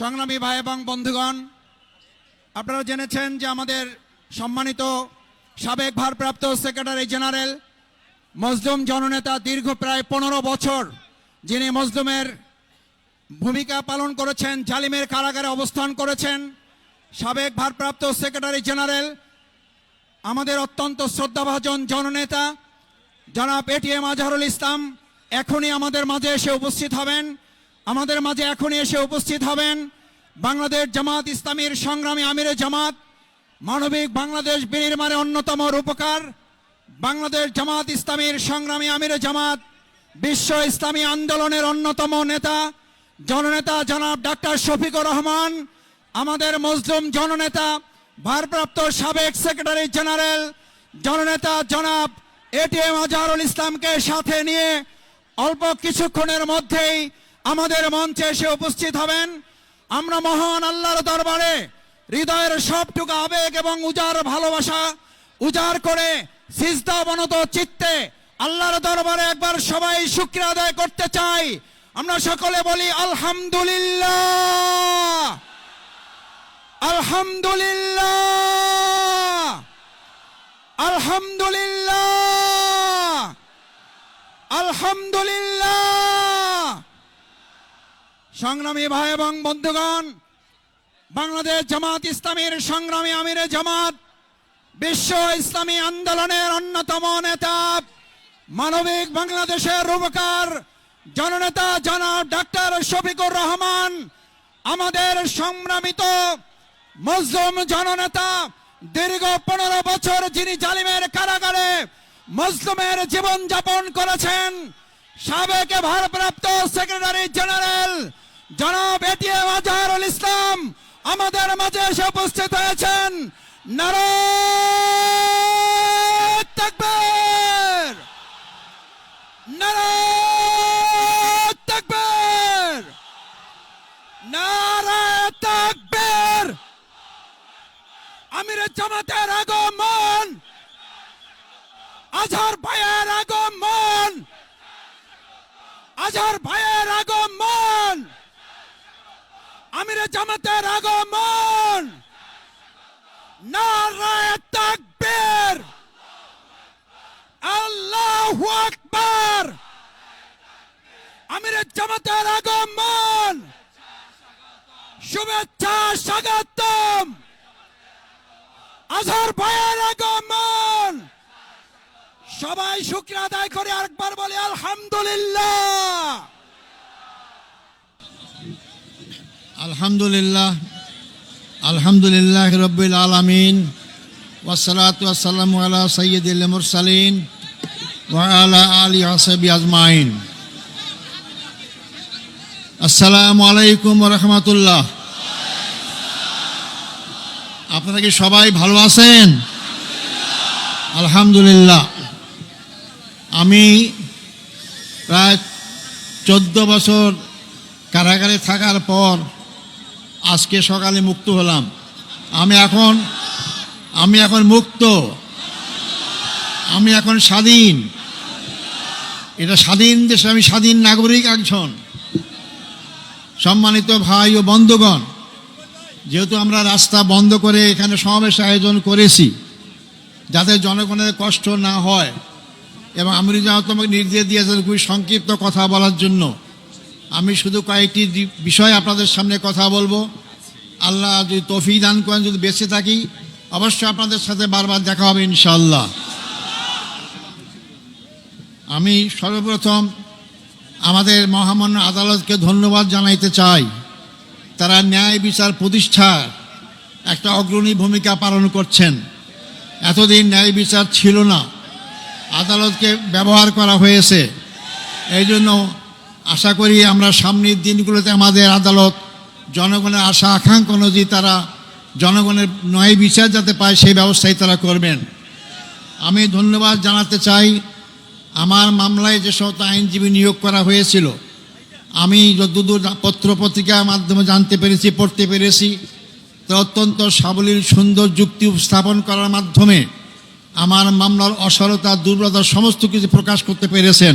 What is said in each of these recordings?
সংগ্রামী ভাই এবং বন্ধুগণ, আপনারা জেনেছেন যে আমাদের সম্মানিত সাবেক ভারপ্রাপ্ত সেক্রেটারি জেনারেল মজলুম জননেতা দীর্ঘ প্রায় পনেরো বছর যিনি মজলুমের ভূমিকা পালন করেছেন, জালিমের কারাগারে অবস্থান করেছেন, সাবেক ভারপ্রাপ্ত সেক্রেটারি জেনারেল, আমাদের অত্যন্ত শ্রদ্ধাভাজন জননেতা জনাব এটিএম আজহারুল ইসলাম এখনই আমাদের মাঝে এসে উপস্থিত হবেন। আমাদের মাঝে এখনই এসে উপস্থিত হবেন বাংলাদেশ জামাত ইসলামীর সংগ্রামী আমিরে জামাত, মানবিক বাংলাদেশ বিনির্মাণে অন্যতম রূপকার বাংলাদেশ জামাত ইসলামীর সংগ্রামী আমিরে জামাত, বিশ্ব ইসলামী আন্দোলনের অন্যতম নেতা, জননেতা জনাব ডাক্তার শফিকুর রহমান, আমাদের মজলুম জননেতা, ভারপ্রাপ্ত সাবেক সেক্রেটারি জেনারেল, জননেতা জনাব এটিএম আজহারুল ইসলামকে সাথে নিয়ে অল্প কিছুক্ষণের মধ্যেই আমাদের মঞ্চে এসে উপস্থিত হবেন। আমরা মহান আল্লাহর দরবারে হৃদয়ের সবটুকু আবেগ এবং উজার ভালোবাসা উজাড় করে সিজদা বনত চিত্তে আল্লাহর দরবারে একবার সবাই শুক্রিয়া আদায় করতে চাই। আমরা সকলে বলি, আলহামদুলিল্লাহ! আলহামদুলিল্লাহ! আলহামদুলিল্লাহ! আলহামদুলিল্লাহ! সংগ্রামী ভাই এবং বন্ধুগণ, বাংলাদেশ জামাত ইসলামীর সংগ্রামী আমিরে জামাত, বিশ্ব ইসলামী আন্দোলনের অন্যতম নেতা, মানবিক বাংলাদেশের রূপকার জননেতা জনাব ডাক্তার শফিকুর রহমান, আমাদের সংগ্রামিত মজলুম জননেতা, দীর্ঘ পনেরো বছর যিনি জালিমের কারাগারে মজলুমের জীবন যাপন করেছেন, সাবেক ভারপ্রাপ্ত সেক্রেটারি জেনারেল জনাব এটিএম আজহারুল ইসলাম আমাদের মাঝে এসে উপস্থিত হয়েছেন। নারায়ণ নারায়ণ আমিরের জামাতের আগমন! আজহার ভাইয়ের আগমন! আজহার ভাইয়ের আগমন! আমিরের জামাতের আগমন। নারায়ণ তাকবীর। আল্লাহু আকবার। আমিরের জামাতের আগমন। শুভেচ্ছা স্বাগতম। আজহার ভাইয়ের আগমন। সবাই শুক্রিয়া আদায় করে আরেকবার বলে, আলহামদুলিল্লাহ। আলহামদুলিল্লাহ আলহামদুলিল্লাহ রব্বিল আলমিন ওয়াসালাত ওয়াসালাম আলা সৈয়দুল মুরসালিন ওয়ালা আলী হাসবি আজমাইন। আসসালামু আলাইকুম রহমতুল্লাহ। আপনারা কি সবাই ভালো আছেন? আলহামদুলিল্লাহ। আমি প্রায় চোদ্দ বছর কারাগারে থাকার পর আজকে সকালে মুক্ত হলাম। আমি এখন আমি এখন মুক্ত। আমি এখন স্বাধীন। এটা স্বাধীন দেশে আমি স্বাধীন নাগরিক একজন। সম্মানিত ভাই ও বন্ধুগণ, যেহেতু আমরা রাস্তা বন্ধ করে এখানে সমাবেশ আয়োজন করেছি, যাতে জনগণের কষ্ট না হয়, এবং আমি যাও তোমাকে নির্দেশ দিয়েছেন খুবই সংক্ষিপ্ত কথা বলার জন্য। আমি শুধু কয়েকটি বিষয় আপনাদের সামনে কথা বলব। আল্লাহ যদি তফিক দান করেন, যদি বেঁচে থাকি, অবশ্যই আপনাদের সাথে বারবার দেখা হবে ইনশাল্লাহ আমি সর্বপ্রথম আমাদের মহামান্য আদালতকে ধন্যবাদ জানাইতে চাই। তারা ন্যায় বিচার প্রতিষ্ঠার একটা অগ্রণী ভূমিকা পালন করছেন। এতদিন ন্যায় বিচার ছিল না। আদালতকে ব্যবহার করা হয়েছে। এই জন্য আশা করি আমরা সামনের দিনগুলোতে আমাদের আদালত জনগণের আশা, আকাঙ্ক্ষা অনুযায়ী তারা জনগণের ন্যায় বিচার যাতে পায়, সেই ব্যবস্থাই তারা করবেন। আমি ধন্যবাদ জানাতে চাই, আমার মামলায় যে সমস্ত আইনজীবী নিয়োগ করা হয়েছিল, আমি যতদূর পত্র পত্রিকার মাধ্যমে জানতে পেরেছি, পড়তে পেরেছি, তা অত্যন্ত সাবলীল, সুন্দর যুক্তি উপস্থাপন করার মাধ্যমে আমার মামলার অসারতা, দুর্বলতা, সমস্ত কিছু প্রকাশ করতে পেরেছেন।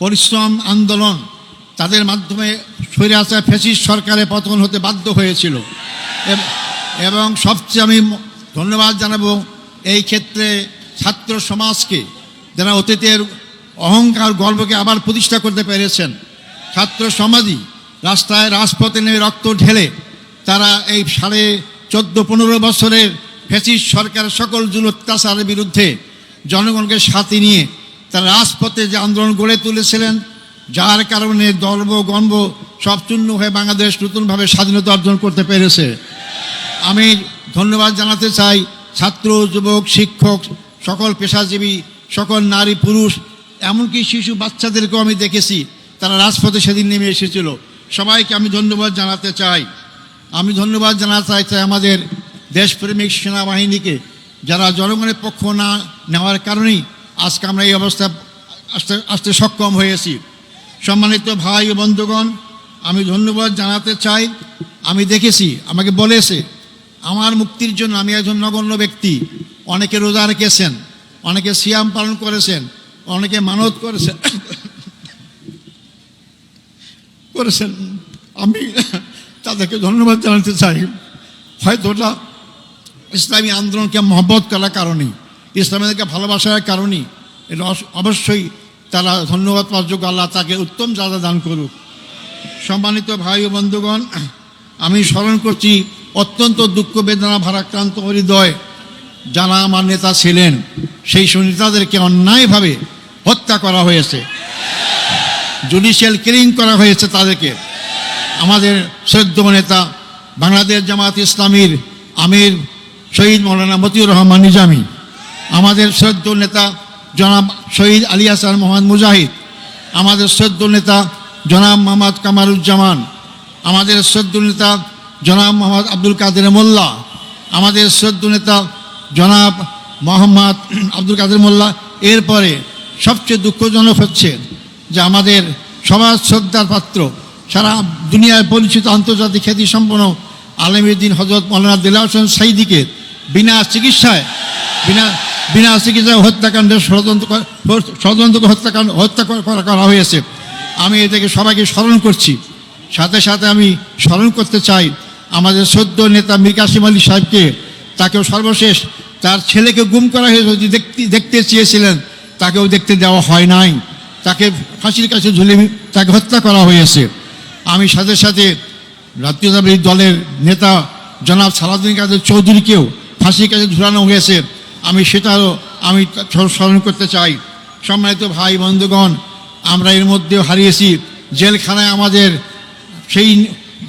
পরিশ্রম, আন্দোলন তাদের মাধ্যমে সরে আসা ফেসিস সরকারের পতন হতে বাধ্য হয়েছিল। এবং সবচেয়ে আমি ধন্যবাদ জানাব এই ক্ষেত্রে ছাত্র সমাজকে যারা অতীতের অহংকার, গর্বকে আবার প্রতিষ্ঠা করতে পেরেছেন। ছাত্র সমাজই রাস্তায় রাজপথে নেমে রক্ত ঢেলে তারা এই সাড়ে চোদ্দ, পনেরো বছরের ফেসিস সরকারের সকল জুল অত্যাচারের বিরুদ্ধে জনগণকে সাথে নিয়ে তারা রাজপথে যে আন্দোলন গড়ে তুলেছিলেন, যার কারণে দর্ব গর্ব সব চূর্ণ হয়ে বাংলাদেশ নতুনভাবে স্বাধীনতা অর্জন করতে পেরেছে। আমি ধন্যবাদ জানাতে চাই ছাত্র, যুবক, শিক্ষক, সকল পেশাজীবী, সকল নারী, পুরুষ, এমনকি শিশু বাচ্চাদেরকেও আমি দেখেছি, তারা রাজপথে সেদিন নেমে এসেছিল। সবাইকে আমি ধন্যবাদ জানাতে চাই। আমি ধন্যবাদ জানাতে চাই চাই আমাদের দেশপ্রেমিক সেনাবাহিনীকে, যারা জনগণের পক্ষ না নেওয়ার কারণেই আজকে আমরা এই অবস্থা আসতে আসতে সক্ষম হয়েছি। সম্মানিত ভাই ও বন্ধুগণ, আমি ধন্যবাদ জানাতে চাই। আমি দেখেছি, আমাকে বলেছে, আমার মুক্তির জন্য আমি একজন নগণ্য ব্যক্তি। অনেকে রোজা রেখেছেন, অনেকে সিয়াম পালন করেছেন, অনেকে মানত করেছেন। করেছেন। আমি তাদেরকে ধন্যবাদ জানাতে চাই। হয়তো ওটা ইসলামী আন্দোলনকে মহব্বত করার কারণেই ইসলামীদেরকে ভালোবাসার কারণেই। এটা অবশ্যই তারা ধন্যবাদ পাওয়ার আল্লাহ তাকে উত্তম জাদা দান করুক। সম্মানিত ভাই ও বন্ধুগণ, আমি স্মরণ করছি অত্যন্ত দুঃখ বেদনা ভারাক্রান্ত হৃদয় যারা আমার নেতা ছিলেন, সেই সব নেতাদেরকে অন্যায়ভাবে হত্যা করা হয়েছে। জুডিশিয়াল কিলিং করা হয়েছে তাদেরকে। আমাদের শ্রদ্ধ নেতা বাংলাদেশ জামাত ইসলামীর আমির শহীদ মৌলানা মতিউর রহমান নিজামী। আমাদের শ্রদ্ধ নেতা জনাব শহীদ আলী হাসান মোহাম্মদ মুজাহিদ, আমাদের শ্রদ্ধ নেতা জনাব মোহাম্মদ কামারুজ্জামান, আমাদের শ্রদ্ধ নেতা জনাব মোহাম্মদ আব্দুল কাদের মোল্লা, আমাদের শ্রদ্ধ নেতা জনাব মোহাম্মদ আব্দুল কাদের মোল্লা। এরপরে সবচেয়ে দুঃখজনক হচ্ছে যে আমাদের সবার শ্রদ্ধার পাত্র, সারা দুনিয়ায় পরিচিত আন্তর্জাতিক খ্যাতি সম্পন্ন আলমীদ্দিন হজরত মৌলানা দিল্লা হোসেন সাইদিকে বিনা চিকিৎসায়, বিনা বিনা চিকিৎসায় হত্যাকাণ্ডের ষড়যন্ত্র করা- ষড়যন্ত্র হত্যাকাণ্ড হত্যা করা- হয়েছে। আমি এটাকে সবাইকে স্মরণ করছি। সাথে সাথে আমি স্মরণ করতে চাই, আমাদের সদ্য নেতা মীর কাসিম আলী সাহেবকে, তাকেও সর্বশেষ তার ছেলেকে গুম করা হয়েছে যে দেখতে দেখতে চেয়েছিলেন, তাকেও দেখতে দেওয়া হয় নাই। তাকে ফাঁসির কাছে ঝুলে তাকে হত্যা করা হয়েছে। আমি সাথে সাথে জাতীয়তাবাদী দলের নেতা জনাব সালাউদ্দিন কাদের চৌধুরীকেও ফাঁসির কাছে ঝুলানো হয়েছে। আমি সেটারও আমি স্মরণ করতে চাই। সম্মানিত ভাই, বন্ধুগণ, আমরা এর মধ্যেও হারিয়েছি। জেলখানায় আমাদের সেই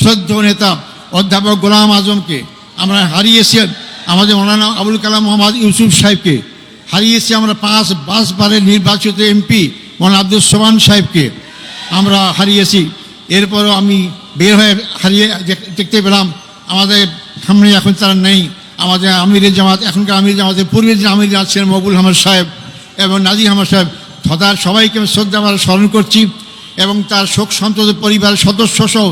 শ্রদ্ধ নেতা, অধ্যাপক গোলাম আজমকে আমরা হারিয়েছি, আমাদের মৌলানা আবুল কালাম মোহাম্মদ ইউসুফ সাহেবকে। হারিয়েছি আমরা পাঁচ পাঁচবারের নির্বাচিত এমপি মৌলানা আব্দুল সোমান সাহেবকে আমরা হারিয়েছি। এরপরও আমি বের হয়ে হারিয়ে দেখতে পেলাম, আমাদের সামনে এখন তারা নেই। আমাদের আমিরের জামাত, এখনকার আমির জামাতের পূর্বের যে আমির আছেন মকবুল আহমদ সাহেব এবং নাজির আহমদ সাহেব, তথা সবাইকে আমি শ্রদ্ধা আমরা স্মরণ করছি এবং তার শোক সন্তত পরিবারের সদস্য সহ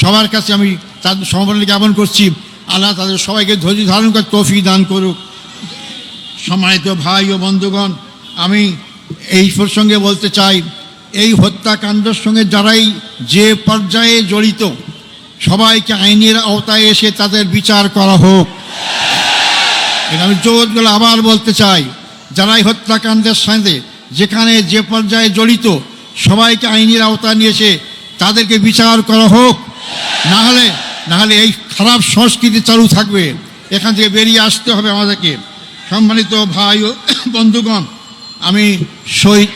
সবার কাছে আমি তাদের সমর্পণ জ্ঞাপন করছি। আল্লাহ তাদের সবাইকে ধৈর্য ধারণ করে তৌফিক দান করুক। সম্মানিত ভাই ও বন্ধুগণ, আমি এই প্রসঙ্গে বলতে চাই, এই হত্যাকাণ্ডের সঙ্গে যারাই যে পর্যায়ে জড়িত, সবাইকে আইনের আওতায় এসে তাদের বিচার করা হোক। আমি জোর গলে আবার বলতে চাই, যারাই হত্যাকাণ্ডের সঙ্গে যেখানে যে পর্যায়ে জড়িত, সবাইকে আইনের আওতায় নিয়েছে তাদেরকে বিচার করা হোক। না হলে না হলে এই খারাপ সংস্কৃতি চালু থাকবে। এখান থেকে বেরিয়ে আসতে হবে আমাদেরকে। সম্মানিত ভাই ও বন্ধুগণ, আমি শহীদ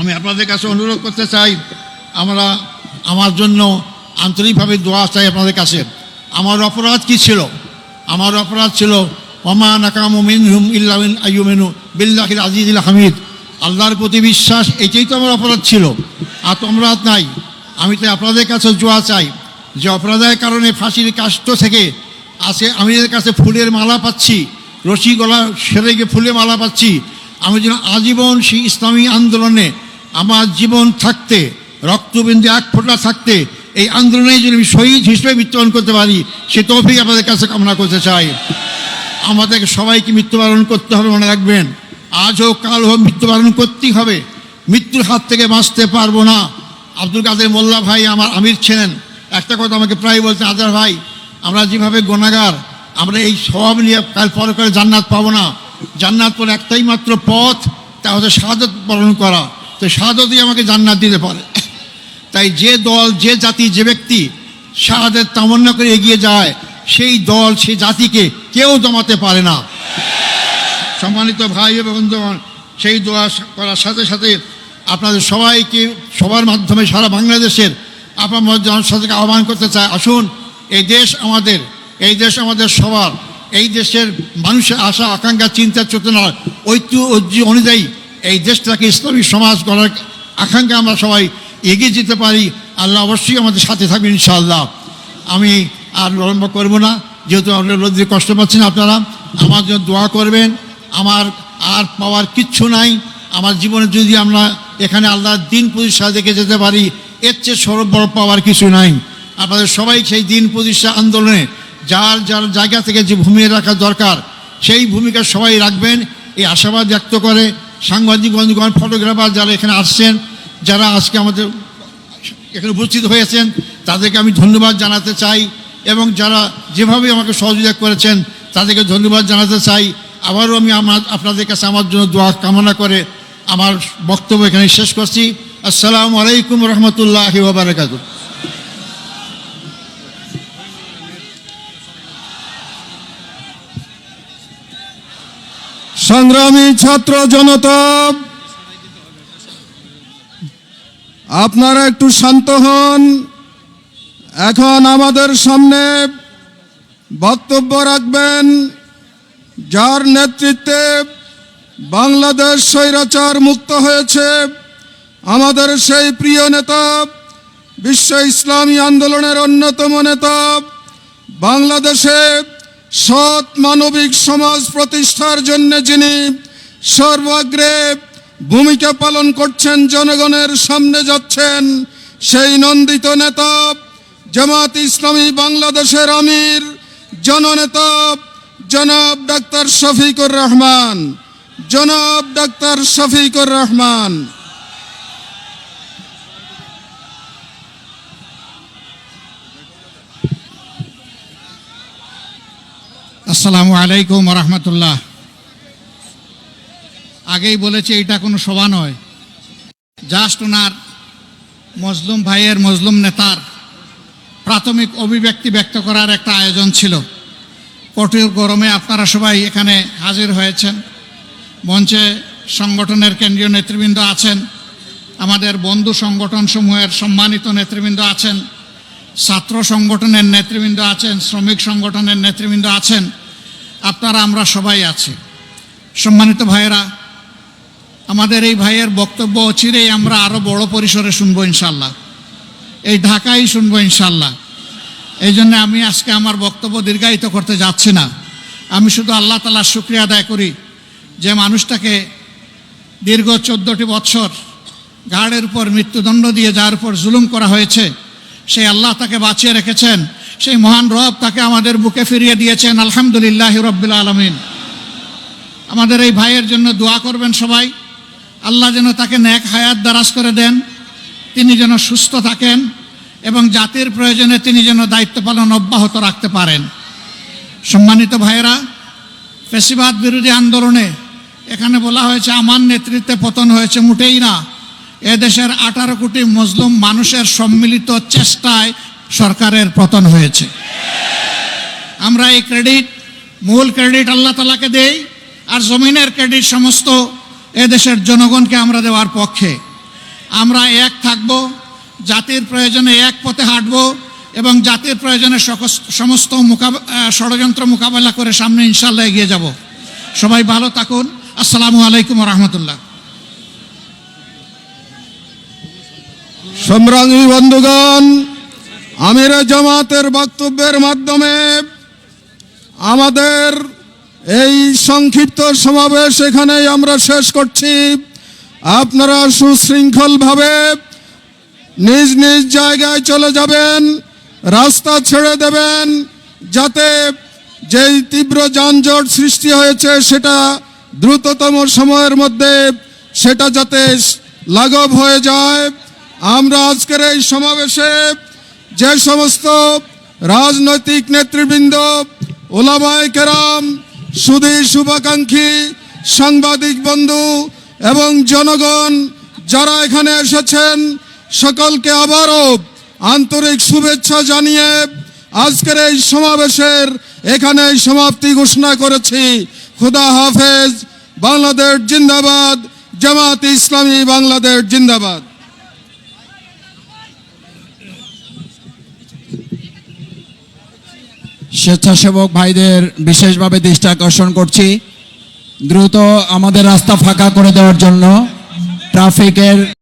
আমি আপনাদের কাছে অনুরোধ করতে চাই, আমরা আমার জন্য আন্তরিকভাবে দোয়া চাই আপনাদের কাছে। আমার অপরাধ কি ছিল? আমার অপরাধ ছিল হামিদ। আল্লাহর প্রতি বিশ্বাস, এটাই তো আমার অপরাধ ছিল। আর তো অপরাধ নাই। আমি তো আপনাদের কাছে জোয়া চাই। যে অপরাধের কারণে ফাঁসির কাষ্ট থেকে আছে, আমি কাছে ফুলের মালা পাচ্ছি। রশি গলা সেরে গিয়ে ফুলের মালা পাচ্ছি। আমি যেন আজীবন সেই ইসলামী আন্দোলনে আমার জীবন থাকতে, রক্তবিন্দু এক ফোঁটা থাকতে এই আন্দোলনে যদি আমি শহীদ হিসেবে মৃত্যুবরণ করতে পারি, সে তৌফিক আপনাদের কাছে কামনা করতে চাই। আমাদেরকে সবাইকে মৃত্যুবরণ করতে হবে মনে রাখবেন। আজ হোক, কাল হোক, মৃত্যুবরণ করতেই হবে। মৃত্যুর হাত থেকে বাঁচতে পারব না। আব্দুল কাদের মোল্লা ভাই আমার আমির ছিলেন। একটা কথা আমাকে প্রায় বলতেন আদার ভাই, আমরা যেভাবে গোনাগার, আমরা এই সব নিয়ে কাল পরে করে জান্নাত পাবো না। জান্নাত পরে একটাই মাত্র পথ, তা হচ্ছে শাহাদত বরণ করা। তো শাহাদতই আমাকে জান্নাত দিতে পারে। তাই যে দল, যে জাতি, যে ব্যক্তি শাহাদের তামান্না করে এগিয়ে যায়, সেই দল সে জাতিকে কেউ দমাতে পারে না। সম্মানিত ভাই এবং সেই দোয়া করার সাথে সাথে আপনাদের সবাইকে সবার মাধ্যমে সারা বাংলাদেশের আপনার জনসাধারণকে আহ্বান করতে চায় আসুন, এই দেশ আমাদের, এই দেশ আমাদের সবার, এই দেশের মানুষের আশা, আকাঙ্ক্ষা, চিন্তা চেতনার ঐতিহ্য অনুযায়ী এই দেশটাকে ইসলামী সমাজ গড়ার আকাঙ্ক্ষা আমরা সবাই এগিয়ে যেতে পারি, আল্লাহ অবশ্যই আমাদের সাথে থাকবেন, ইনশাআল্লাহ। আমি আর বিলম্ব করব না, যেহেতু আপনার রোদ্রে কষ্ট পাচ্ছেন আপনারা, আমার জন্য দোয়া করবেন। আমার আর পাওয়ার কিচ্ছু নাই। আমার জীবনে যদি আমরা এখানে আল্লাহর দিন প্রতিষ্ঠা দেখে যেতে পারি, এর চেয়ে সরব বড় পাওয়ার কিছু নাই। আপনাদের সবাই সেই দিন প্রতিষ্ঠা আন্দোলনে, যার যার জায়গা থেকে যে ভূমিকা রাখা দরকার, সেই ভূমিকা সবাই রাখবেন। এই আশাবাদ ব্যক্ত করে সাংবাদিক বন্ধুগণ, ফটোগ্রাফার যারা এখানে আসছেন যারা আজকে আমাদের এখানে উপস্থিত হয়েছেন, তাদেরকে আমি ধন্যবাদ জানাতে চাই এবং যারা যেভাবে আমাকে সহযোগিতা করেছেন, তাদেরকে ধন্যবাদ জানাতে চাই। আবারও আমি আমার আপনাদের কাছে আমার জন্য দোয়া কামনা করে আমার বক্তব্য এখানে শেষ করছি। আসসালামু আলাইকুম রহমতুল্লাহ বারাকাত সংগ্রামী ছাত্র জনতা আপনারা একটু শান্ত হন। এখন আমাদের সামনে বক্তব্য রাখবেন, যার নেতৃত্বে বাংলাদেশ স্বৈরাচার মুক্ত হয়েছে। আমাদের সেই প্রিয় নেতা, বিশ্ব ইসলামী আন্দোলনের অন্যতম নেতা, বাংলাদেশে সৎ মানবিক সমাজ প্রতিষ্ঠার জন্য যিনি সর্বাগ্রে ভূমিকা পালন করছেন, জনগণের সামনে যাচ্ছেন সেই নন্দিত নেতা জামাত ইসলামী বাংলাদেশের আমির, জননেতা জনাব ডাক্তার শফিকুর রহমান, জনাব ডাক্তার শফিকুর রহমান। আসসালামু আলাইকুম রহমতুল্লাহ। আগেই বলেছি, এটা কোনো সভা নয়। জাস্ট ওনার মজলুম ভাইয়ের মজলুম নেতার প্রাথমিক অভিব্যক্তি ব্যক্ত করার একটা আয়োজন ছিল। কঠোর গরমে আপনারা সবাই এখানে হাজির হয়েছেন। মঞ্চে সংগঠনের কেন্দ্রীয় নেতৃবৃন্দ আছেন। আমাদের বন্ধু সংগঠনসমূহের সম্মানিত নেতৃবৃন্দ আছেন। ছাত্র সংগঠনের নেতৃবৃন্দ আছেন, শ্রমিক সংগঠনের নেতৃবৃন্দ আছেন। আপনারা, আমরা সবাই আছি। সম্মানিত ভাইয়েরা আমাদের এই ভাইয়ের বক্তব্য অচিরেই আমরা আরও বড় পরিসরে শুনব ইনশাল্লাহ। এই ঢাকাই শুনব ইনশাল্লাহ। এই জন্য আমি আজকে আমার বক্তব্য দীর্ঘায়িত করতে যাচ্ছি না। আমি শুধু আল্লাহ তালার শুক্রিয়া আদায় করি যে মানুষটাকে দীর্ঘ চোদ্দোটি বৎসর গার্ডের উপর মৃত্যুদণ্ড দিয়ে যার উপর জুলুম করা হয়েছে, সেই আল্লাহ তাকে বাঁচিয়ে রেখেছেন, সেই মহান রব তাকে আমাদের বুকে ফিরিয়ে দিয়েছেন, আলহামদুলিল্লাহ রব্বিল আলমিন। আমাদের এই ভাইয়ের জন্য দোয়া করবেন সবাই। আল্লাহ যেন তাকে ন্যাক হায়াত দারাজ করে দেন, তিনি যেন সুস্থ থাকেন এবং জাতির প্রয়োজনে তিনি যেন দায়িত্ব পালন অব্যাহত রাখতে পারেন। সম্মানিত ভাইয়েরা, ফেসিবাদ বিরোধী আন্দোলনে এখানে বলা হয়েছে, আমার নেতৃত্বে পতন হয়েছে মোটেই না। এদেশের আঠারো কোটি মজলুম মানুষের সম্মিলিত চেষ্টায় সরকারের পতন হয়েছে। আমরা এই ক্রেডিট, মূল ক্রেডিট আল্লাহ তালাকে দেই, আর জমিনের ক্রেডিট সমস্ত এদেশের জনগণকে আমরা দেওয়ার পক্ষে। আমরা এক থাকব, জাতির প্রয়োজনে এক পথে হাঁটব এবং জাতির প্রয়োজনে সমস্ত মোকাব- ষড়যন্ত্র মোকাবেলা করে সামনে ইনশাল্লাহ এগিয়ে যাব। সবাই ভালো থাকুন। আসসালামু আলাইকুম রহমতুল্লাহ সম্রাঙ্গী বন্ধুগণ আমিরে জামাতের বক্তব্যের মাধ্যমে আমাদের এই সংক্ষিপ্ত সমাবেশ এখানেই আমরা শেষ করছি। আপনারা সুশৃঙ্খলভাবে নিজ নিজ জায়গায় চলে যাবেন, রাস্তা ছেড়ে দেবেন, যাতে যেই তীব্র যানজট সৃষ্টি হয়েছে সেটা দ্রুততম সময়ের মধ্যে সেটা যাতে লাঘব হয়ে যায়। আমরা আজকের এই সমাবেশে যে সমস্ত রাজনৈতিক নেতৃবৃন্দ, ওলামায় কেরাম সুদী শুভাকাঙ্ক্ষী সাংবাদিক বন্ধু এবং জনগণ যারা এখানে এসেছেন, সকলকে আবারও আন্তরিক শুভেচ্ছা জানিয়ে আজকের এই সমাবেশের এখানে সমাপ্তি ঘোষণা করেছি। খুদা হাফেজ, বাংলাদেশ জিন্দাবাদ, জামাত ইসলামী বাংলাদেশ জিন্দাবাদ। স্বেচ্ছাসেবক ভাইদের বিশেষভাবে দৃষ্টি আকর্ষণ করছি। দ্রুত আমাদের রাস্তা ফাঁকা করে দেওয়ার জন্য ট্রাফিকের